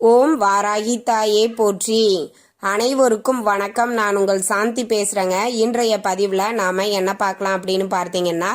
ஓம் வாராகி தாயே போற்றி. அனைவருக்கும் வணக்கம். நான் உங்கள் சாந்தி பேசுறேங்க. இன்றைய பதிவில் நாம என்ன பார்க்கலாம் அப்படின்னு பார்த்தீங்கன்னா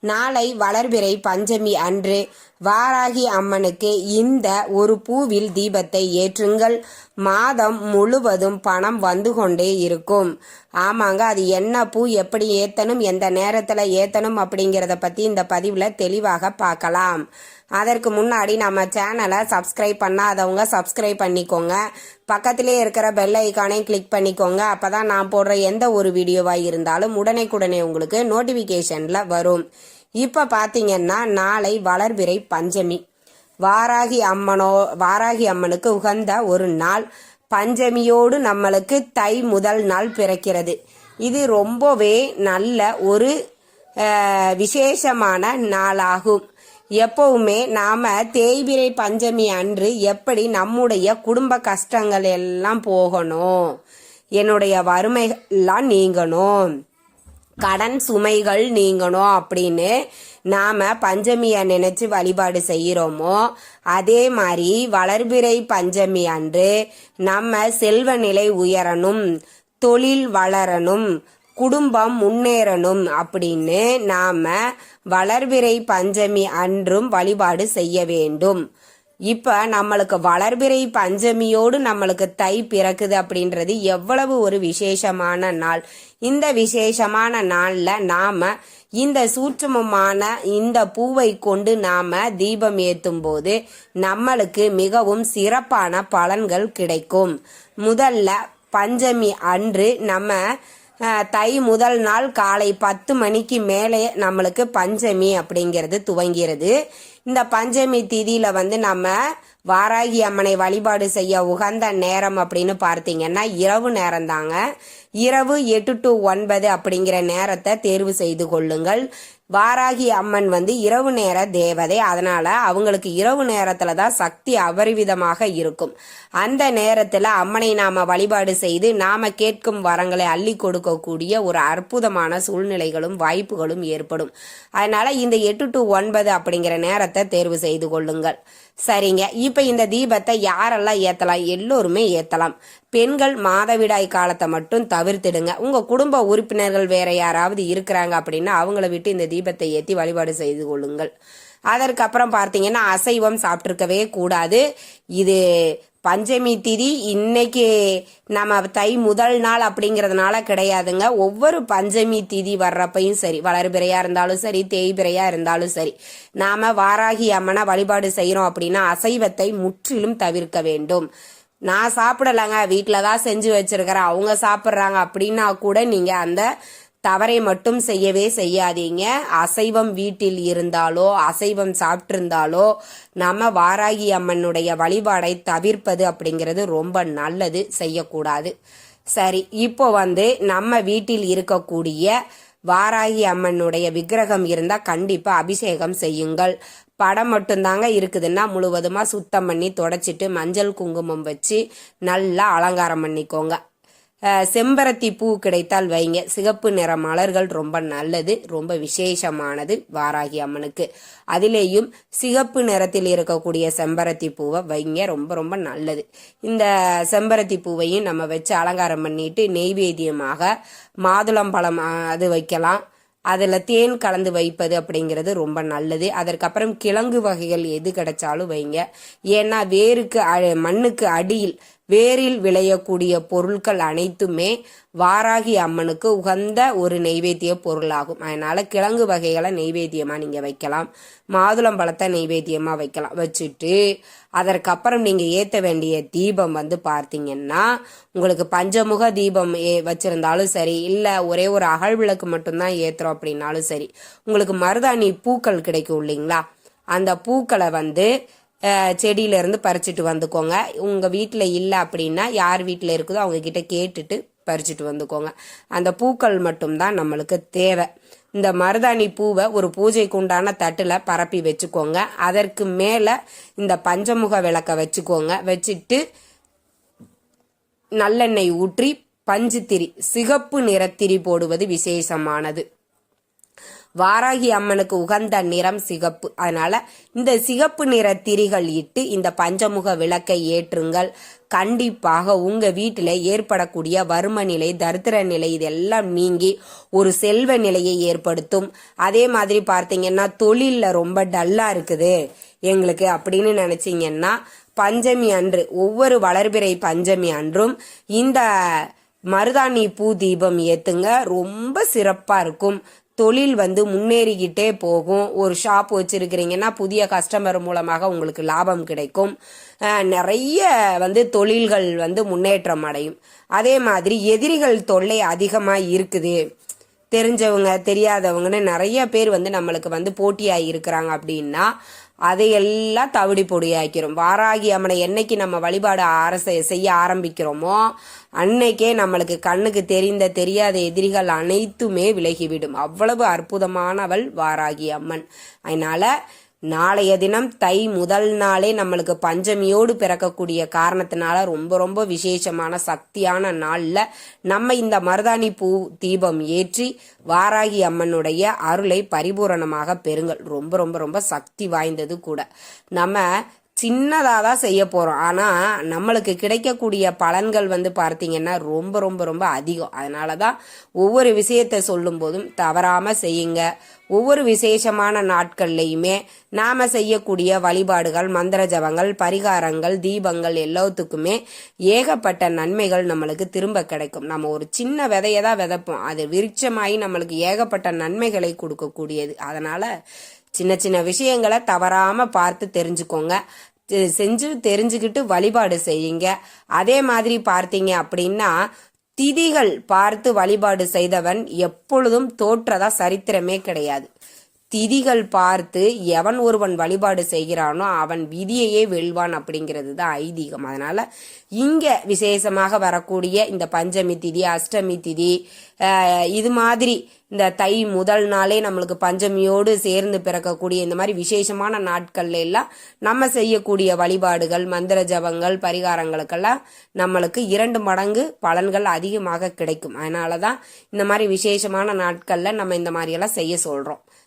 நாளை வளர்பிறை பஞ்சமி அன்று வாராகி அம்மனுக்கு இந்த ஒரு பூவில் தீபத்தை ஏற்றுங்கள். மாதம் முழுவதும் பணம் வந்து கொண்டே இருக்கும். ஆமாங்க அது என்ன பூ எப்படி ஏத்தணும் எந்த நேரத்தில் ஏத்தணும் அப்படிங்கிறத பற்றி இந்த பதிவில் தெளிவாக பார்க்கலாம். அதற்கு முன்னாடி நம்ம சேனலை சப்ஸ்கிரைப் பண்ணாதவங்க சப்ஸ்கிரைப் பண்ணிக்கோங்க. பக்கத்திலே இருக்கிற பெல் ஐக்கானையும் கிளிக் பண்ணிக்கோங்க. அப்போ தான் நான் போடுற எந்த ஒரு வீடியோவாக இருந்தாலும் உடனேக்குடனே உங்களுக்கு நோட்டிஃபிகேஷனில் வரும். இப்போ பார்த்தீங்கன்னா நாளை வளர்பிறை பஞ்சமி. வாராகி அம்மனோ வாராகி அம்மனுக்கு உகந்த ஒரு நாள். பஞ்சமியோடு நம்மளுக்கு தை முதல் நாள் பிறக்கிறது. இது ரொம்பவே நல்ல ஒரு விசேஷமான நாளாகும். எப்பவுமே நாம் தேய்பிரை பஞ்சமி அன்று எப்படி நம்முடைய குடும்ப கஷ்டங்கள் எல்லாம் போகணும் என்னுடைய வறுமைகள்லாம் நீங்கணும். கடன் சுமைகள் நீங்கணும் அப்படின்னு நாம பஞ்சமியை நினைச்சு வழிபாடு செய்கிறோமோ அதே மாதிரி வளர்பிறை பஞ்சமி அன்று நம்ம செல்வ நிலை உயரணும் தொழில் வளரணும் குடும்பம் முன்னேறணும் அப்படின்னு நாம வளர்பிறை பஞ்சமி அன்றும் வழிபாடு செய்ய வேண்டும். இப்ப நம்மளுக்கு வளர்பிறை பஞ்சமியோடு நம்மளுக்கு தை பிறக்குது அப்படின்றது எவ்வளவு ஒரு விசேஷமான நாள். இந்த விசேஷமான நாள்ல நாம இந்த சூட்சமமான இந்த பூவை கொண்டு நாம தீபம் ஏத்தும் போது நம்மளுக்கு மிகவும் சிறப்பான பலன்கள் கிடைக்கும். முதல்ல பஞ்சமி அன்று நம்ம தை முதல் நாள் காலை பத்து மணிக்கு மேலே நம்மளுக்கு பஞ்சமி அப்படிங்கிறது துவங்கிறது. இந்த பஞ்சமி திதியில வந்து நம்ம வாராகி அம்மனை வழிபாடு செய்ய உகந்த நேரம் அப்படின்னு பார்த்தீங்கன்னா இரவு நேரம் தாங்க இரவு எட்டு டு ஒன்பது அப்படிங்கிற நேரத்தை தேர்வு செய்து கொள்ளுங்கள். வாராகி அம்மன் வந்து இரவு நேர தேவதை. அதனால அவங்களுக்கு இரவு நேரத்துல தான் சக்தி அபரிவிதமாக இருக்கும். அந்த நேரத்துல அம்மனை நாம வழிபாடு செய்து நாம கேட்கும் வரங்களை அள்ளி கொடுக்கக்கூடிய ஒரு அற்புதமான சூழ்நிலைகளும் வாய்ப்புகளும் ஏற்படும். அதனால இந்த எட்டு டு ஒன்பது அப்படிங்கிற நேரத்தை தேர்வு செய்து கொள்ளுங்கள். சரிங்க. இப்ப இந்த தீபத்தை யாரெல்லாம் ஏத்தலாம்? எல்லோருமே ஏத்தலாம். பெண்கள் மாதவிடாய் காலத்தை மட்டும் தவிர்த்திடுங்க. உங்கள் குடும்ப உறுப்பினர்கள் வேற யாராவது இருக்கிறாங்க அப்படின்னா அவங்கள விட்டு இந்த தீபத்தை ஏற்றி வழிபாடு செய்து கொள்ளுங்கள். அதற்கப்புறம் பார்த்தீங்கன்னா அசைவம் சாப்பிட்ருக்கவே கூடாது. இது பஞ்சமி திதி இன்னைக்கு நம்ம தை முதல் நாள் அப்படிங்கிறதுனால கிடையாதுங்க. ஒவ்வொரு பஞ்சமி திதி வர்றப்பையும் சரி வளர்பிறையா இருந்தாலும் சரி தேய்பிறையா இருந்தாலும் சரி நாம வாராகி அம்மனை வழிபாடு செய்கிறோம் அப்படின்னா அசைவத்தை முற்றிலும் தவிர்க்க வேண்டும். நான் சாப்பிடலைங்க. வீட்டில் தான் செஞ்சு வச்சிருக்கிறேன். அவங்க சாப்பிட்றாங்க அப்படின்னா கூட நீங்கள் அந்த தவறை மட்டும் செய்யவே செய்யாதீங்க. அசைவம் வீட்டில் இருந்தாலோ அசைவம் சாப்பிட்ருந்தாலோ நம்ம வாராகி அம்மனுடைய வழிபாடை தவிர்ப்பது அப்படிங்கிறது ரொம்ப நல்லது. செய்யக்கூடாது. சரி இப்போ வந்து நம்ம வீட்டில் இருக்கக்கூடிய வாராகி அம்மனுடைய விக்கிரகம் இருந்தா கண்டிப்பா அபிஷேகம் செய்யுங்கள். படம் மட்டும்தாங்க இருக்குதுன்னா முழுவதுமா சுத்தம் பண்ணி தொடச்சிட்டு மஞ்சள் குங்குமம் வச்சு நல்லா அலங்காரம் பண்ணிக்கோங்க. செம்பருத்தி பூ கிடைத்தால் வைங்க. சிகப்பு நிற மலர்கள் ரொம்ப நல்லது ரொம்ப விசேஷமானது வாராகி அம்மனுக்கு. அதிலேயும் சிகப்பு நிறத்தில் இருக்கக்கூடிய செம்பருத்தி பூவை வைங்க ரொம்ப ரொம்ப நல்லது. இந்த செம்பருத்தி பூவையும் நம்ம வச்சு அலங்காரம் பண்ணிட்டு நெய்வேத்தியமாக மாதுளம்பழம் அது வைக்கலாம். அதில் தேன் கலந்து வைப்பது அப்படிங்கிறது ரொம்ப நல்லது. அதற்கப்புறம் கிழங்கு வகைகள் எது கிடைச்சாலும் வைங்க. ஏன்னா வேருக்கு அ- மண்ணுக்கு அடியில் வேரில் விளையக்கூடிய பொருட்கள் அனைத்துமே வாராகி அம்மனுக்கு உகந்த ஒரு நெய்வேத்திய பொருளாகும். அதனால கிழங்கு வகைகளை நெய்வேத்தியமாக நீங்கள் வைக்கலாம். மாதுளம்பழத்தை நெய்வேத்தியமாக வைக்கலாம். வச்சுட்டு அதற்கப்புறம் நீங்கள் ஏற்ற வேண்டிய தீபம் வந்து பார்த்தீங்கன்னா உங்களுக்கு பஞ்சமுக தீபம் ஏ வச்சிருந்தாலும் சரி இல்லை ஒரே ஒரு அகல் விளக்கு மட்டும்தான் ஏற்றுறோம் அப்படின்னாலும் சரி உங்களுக்கு மருதாணி பூக்கள் கிடைக்கும் இல்லைங்களா? அந்த பூக்களை வந்து செடியிலேருந்து பறிச்சுட்டு வந்துக்கோங்க. உங்கள் வீட்டில் இல்லை அப்படின்னா யார் வீட்டில் இருக்குதோ அவங்கக்கிட்ட கேட்டுட்டு பறிச்சுட்டு வந்துக்கோங்க. அந்த பூக்கள் மட்டும்தான் நம்மளுக்கு தேவை. இந்த மருதாணி பூவை ஒரு பூஜைக்கு உண்டான தட்டில் பரப்பி வச்சுக்கோங்க. அதற்கு மேலே இந்த பஞ்சமுக விளக்க வச்சுக்கோங்க. வச்சுட்டு நல்லெண்ணெய் ஊற்றி பஞ்சுத்திரி சிகப்பு நிறத்திரி போடுவது விசேஷமானது. வாராகி அம்மனுக்கு உகந்த நிறம் சிகப்பு. அதனால இந்த சிகப்பு நிற திரிகள் இட்டு இந்த பஞ்சமுக விளக்கை ஏற்றுங்கள். கண்டிப்பாக உங்க வீட்டில் ஏற்படக்கூடிய வறும நிலை தரித்திர நிலை இதெல்லாம் நீங்கி ஒரு செல்வ நிலையை ஏற்படுத்தும். அதே மாதிரி பார்த்தீங்கன்னா தொழிலில் ரொம்ப டல்லா இருக்குது. எங்களுக்கு அப்படின்னு நினைச்சிங்கன்னா பஞ்சமி அன்று ஒவ்வொரு வளர்பிறை பஞ்சமி அன்றும் இந்த மருதாணி பூ தீபம் ஏத்துங்க. ரொம்ப சிறப்பா இருக்கும். தொழில் வந்து முன்னேறிக்கிட்டே போகும். ஒரு ஷாப் வச்சுருக்கிறீங்கன்னா புதிய கஸ்டமர் மூலமாக உங்களுக்கு லாபம் கிடைக்கும். நிறைய வந்து தொழில்கள் வந்து முன்னேற்றம் அடையும். அதே மாதிரி எதிரிகள் தொல்லை அதிகமாக இருக்குது. தெரிஞ்சவங்க தெரியாதவங்கன்னு நிறைய பேர் வந்து நம்மளுக்கு வந்து போட்டியாக இருக்கிறாங்க அப்படின்னா அதையெல்லாம் தவிடி பொடியாக்கிறோம் வாராகி அம்மனை என்னைக்கு நம்ம வழிபாடு அரச செய்ய ஆரம்பிக்கிறோமோ அன்னைக்கே நம்மளுக்கு கண்ணுக்கு தெரிந்த தெரியாத எதிரிகள் அனைத்துமே விலகிவிடும். அவ்வளவு அற்புதமானவள் வாராகி அம்மன். அதனால நாளைய தினம் தை முதல் நாளே நம்மளுக்கு பஞ்சமியோடு பிறக்கக்கூடிய காரணத்தினால ரொம்ப ரொம்ப விசேஷமான சக்தியான நாளில் நம்ம இந்த மருதாணி பூ தீபம் ஏற்றி வாராகி அம்மனுடைய அருளை பரிபூரணமாக பெறுங்கள். ரொம்ப ரொம்ப ரொம்ப சக்தி வாய்ந்தது கூட. நம்ம சின்னதாக தான் செய்ய போகிறோம் ஆனால் நம்மளுக்கு கிடைக்கக்கூடிய பலன்கள் வந்து பார்த்தீங்கன்னா ரொம்ப ரொம்ப ரொம்ப அதிகம். அதனால தான் ஒவ்வொரு விஷயத்தை சொல்லும் போதும் தவறாமல் செய்யுங்க. ஒவ்வொரு விசேஷமான நாட்கள்லையுமே நாம் செய்யக்கூடிய வழிபாடுகள் மந்திர ஜபங்கள் பரிகாரங்கள் தீபங்கள் எல்லாத்துக்குமே ஏகப்பட்ட நன்மைகள் நம்மளுக்கு திரும்ப கிடைக்கும். நம்ம ஒரு சின்ன விதையை தான் விதைப்போம். அது விருட்சமாகி நம்மளுக்கு ஏகப்பட்ட நன்மைகளை கொடுக்கக்கூடியது. அதனால் சின்ன சின்ன விஷயங்களை தவறாம பார்த்து தெரிஞ்சுக்கோங்க. தெ- செஞ்சு தெரிஞ்சுக்கிட்டு வழிபாடு செய்யுங்க. அதே மாதிரி பார்த்தீங்க அப்படின்னா திதிகள் பார்த்து வழிபாடு செய்தவன் எப்பொழுதும் தோற்றதா சரித்திரமே கிடையாது. திதிகள் பார்த்து எவன் ஒருவன் வழிபாடு செய்கிறானோ அவன் விதியையே வெல்வான் அப்படிங்கிறது தான் ஐதீகம். அதனால இங்கே விசேஷமாக வரக்கூடிய இந்த பஞ்சமி திதி அஷ்டமி திதி இது மாதிரி இந்த தை முதல் நாளே நம்மளுக்கு பஞ்சமியோடு சேர்ந்து பிறக்கக்கூடிய இந்த மாதிரி விசேஷமான நாட்கள்ல எல்லாம் நம்ம செய்யக்கூடிய வழிபாடுகள் மந்திர ஜபங்கள் பரிகாரங்களுக்கெல்லாம் நம்மளுக்கு இரண்டு மடங்கு பலன்கள் அதிகமாக கிடைக்கும். அதனால தான் இந்த மாதிரி விசேஷமான நாட்களில் நம்ம இந்த மாதிரியெல்லாம் செய்ய சொல்கிறோம்